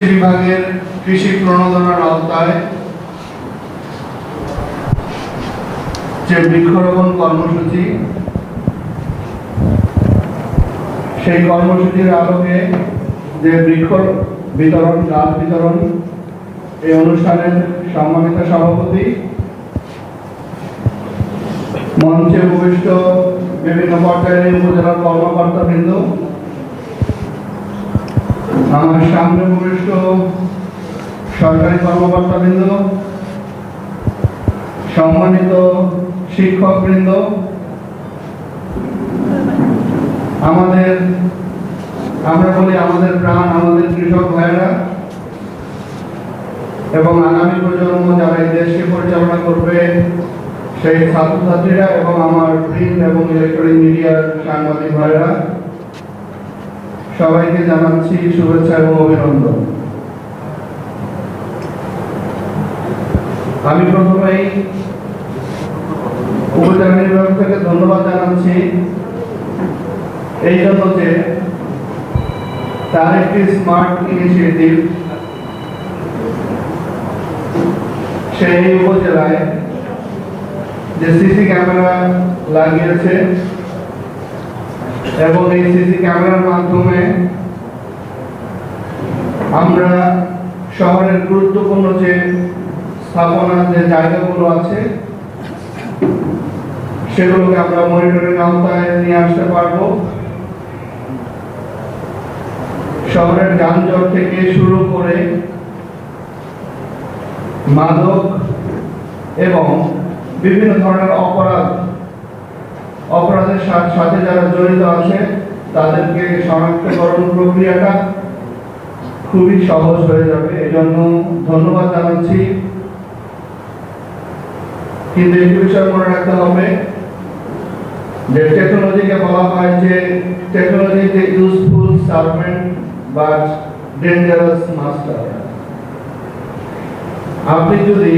বিভাগের কৃষি প্রণোদনার আওতায় যে বৃক্ষরোপণ কর্মসূচি, সেই কর্মসূচির আলোকে যে বৃক্ষ বিতরণ, গাছ বিতরণ, এই অনুষ্ঠানের সম্মানিত সভাপতি, মঞ্চে উপবিষ্ট বিভিন্ন পর্যায়ের উপজেলার কর্মকর্তা বৃন্দ আমার সামনে উপবিষ্ট সরকারি কর্মকর্তা বৃন্দ সম্মানিত শিক্ষক বৃন্দ আমাদের, আমরা বলি আমাদের প্রাণ, আমাদের কৃষক ভাইয়েরা, এবং আগামী প্রজন্ম যারা এই দেশকে পরিচালনা করবে, সেই ছাত্রছাত্রীরা এবং আমার প্রিন্ট এবং ইলেকট্রনিক মিডিয়ার সাংবাদিক ভাইয়েরা সবাইকে জানাচ্ছি শুভেচ্ছা এবং অভিনন্দন। আমি প্রথমেই উপজেলা নির্বাচন থেকে ধন্যবাদ জানাচ্ছি। এই জন্য যে তার একটি স্মার্ট ইনিশিয়েটিভ সেই উপজেলায় যে সিসি ক্যামেরা লাগিয়েছে এবং এই সিসি ক্যামেরার মাধ্যমে আমরা শহরের গুরুত্বপূর্ণ যে স্থাপনা, যে জায়গাগুলো আছে, সেগুলোকে আমরা মনিটরিং আওতায় নিয়ে আসতে পারব। শহরের যানজট থেকে শুরু করে মাদক এবং বিভিন্ন ধরনের অপরাধ অপরাধের সাথে যারা জড়িত আছে, তাদেরকে শনাক্তকরণ প্রক্রিয়াটা। খুবই সহজ হয়ে যাবে। এজন্য ধন্যবাদ জানাচ্ছি। কিন্তু একটি বিষয় মনে রাখতে হবে যে টেকনোলজিকে বলা হয় যে টেকনোলজি যে useful servant but dangerous master আপনি যদি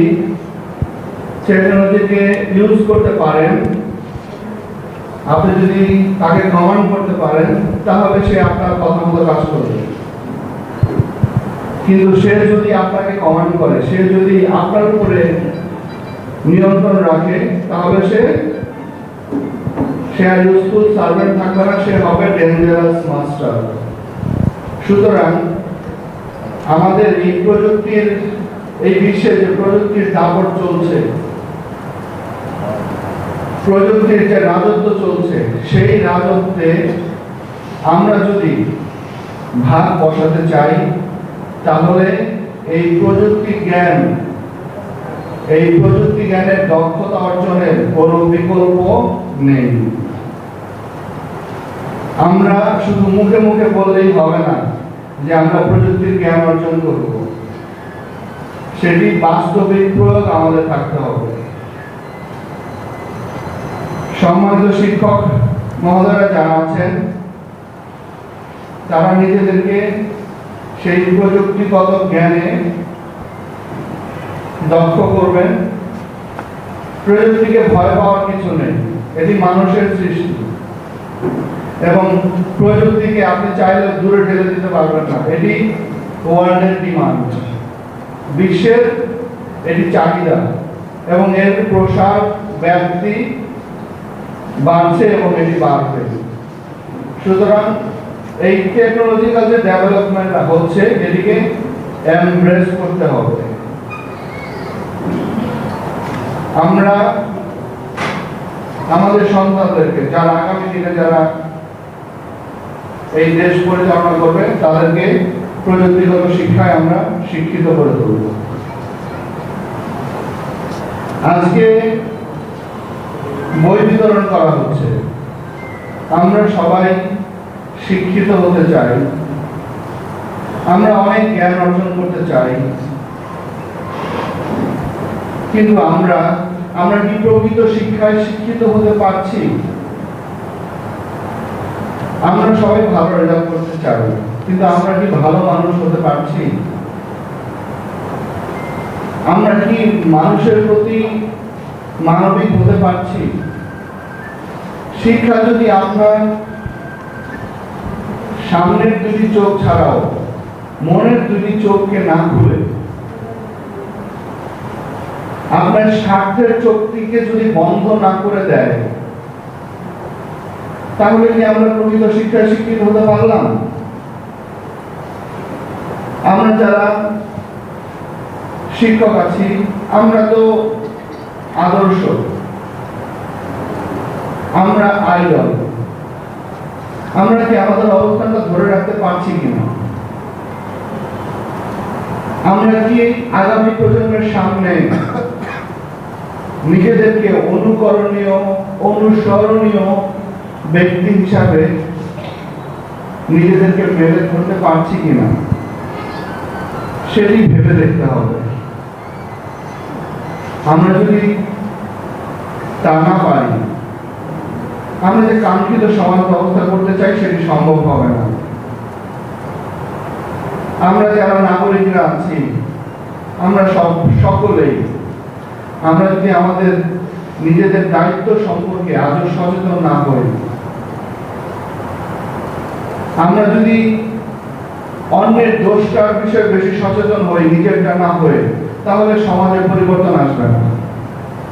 টেকনোলজিকে ইউজ করতে পারেন আপনি যদি তাকে কমান্ড করতে পারেন, তাহলে সে আপনার কথা মতো কাজ করবে। কিন্তু সে যদি আপনাকে কমান্ড করে, সে যদি আপনার উপরে নিয়ন্ত্রণ রাখে, তাহলে সে সে ইউজফুল সার্ভেন্ট থাকবে না, সে হবে ডেঞ্জারাস মাস্টার সুতরাং আমাদের এই প্রযুক্তির, এই বিশ্বে যে প্রযুক্তির দাপট চলছে প্রযুক্তির যে রাজত্ব চলছে, সেই রাজত্বে আমরা যদি ভাগ বসাতে চাই, তাহলে এই প্রযুক্তি জ্ঞান, এই প্রযুক্তি জ্ঞানের দক্ষতা অর্জনের কোনো বিকল্প নেই। আমরা শুধু মুখে মুখে বললেই হবে না যে আমরা প্রযুক্তির জ্ঞান অর্জন করব। সেটি বাস্তবিক প্রয়োগ আমাদের থাকতে হবে। সম্মানিত শিক্ষক মহোদয়রা যারা আছেন, তারা নিজেদেরকে সেই প্রযুক্তিগত জ্ঞানে দক্ষ করবেন। প্রযুক্তিকে ভয় পাওয়ার কিছু নেই, এটি মানুষের সৃষ্টি। এবং প্রযুক্তিকে আপনি চাইলে দূরে ঠেলে দিতে পারবেন না, এটি ওয়ার্ল্ডের ডিমান্ড। বিশ্বের এটি চাহিদা এবং এর প্রসার ব্যাপ্তি বাড়ছে এবং এটি বাড়বে। সুতরাং এই টেকনোলজিক্যাল যে ডেভেলপমেন্ট হচ্ছে, এটিকে এমব্রেস করতে হবে। আমরা আমাদের সন্তানদেরকে, যারা আগামী দিনে যারা এই দেশ পরিচালনা করবে, তাদেরকে প্রযুক্তিগত শিক্ষায় আমরা শিক্ষিত করে তুলব। আজকে বই বিতরণ করা হচ্ছে। আমরা সবাই শিক্ষিত হতে চাই। আমরা অনেক জ্ঞান অর্জন করতে চাই। কিন্তু আমরা আমরা কি প্রকৃত শিক্ষায় শিক্ষিত হতে পারছি? আমরা সবাই ভালো রেজাল্ট করতে চাই, কিন্তু আমরা কি ভালো মানুষ হতে পারছি? আমরা কি মানুষের প্রতি মানবিক হতে পারছি। শিক্ষা যদি আপনার সামনের দুটি চোখ ছাড়াও মনের দুটি চোখকে না খুলে, আপনার স্বার্থের চোখটিকে যদি বন্ধ না করে দেয়, তাহলে কি আমরা প্রকৃত শিক্ষায় শিক্ষিত হতে পারলাম? আমরা যারা শিক্ষক আছি, আমরা তো আদর্শ। আমরা আইডল আমরা কি আমাদের অবস্থানটা ধরে রাখতে পারছি কিনা আমরা কি আগামী প্রজন্মের সামনে নিজেদেরকে অনুকরণীয়, অনুসরণীয় ব্যক্তি হিসাবে নিজেদেরকে মেলে ধরতে পারছি কিনা সেটি ভেবে দেখতে হবে। আমরা যদি তা না পারি, আমরা যে কাঙ্ক্ষিত সমাজ ব্যবস্থা করতে চাই সেটি সম্ভব হবে না। আমরা যারা নাগরিকরা আছি, আমরা সব, সকলেই, আমরা যদি আমাদের নিজেদের দায়িত্ব সম্পর্কে আজও সচেতন না হই, আমরা যদি অন্যের দোষটার বিষয়ে বেশি সচেতন হই, নিজেরটা না হয়ে তাহলে সমাজে পরিবর্তন আসবে না।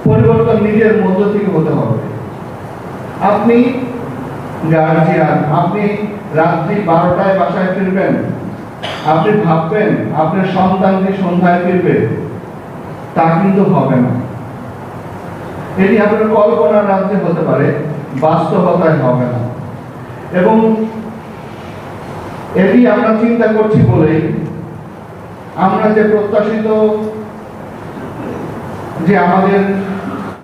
পরিবর্তন নিজের মধ্য থেকে হতে হবে। আপনি গার্জিয়ান আপনি রাত্রি বারোটায় বাসায় ফিরবেন, আপনি ভাববেন আপনার সন্তানকে সন্ধ্যায় ফিরবে, তা কিন্তু হবে না। এটি আপনার কল্পনার রাজ্যে হতে পারে, বাস্তবতায় হবে না। এবং এটি আমরা চিন্তা করছি বলেই আমরা যে প্রত্যাশিত যে আমাদের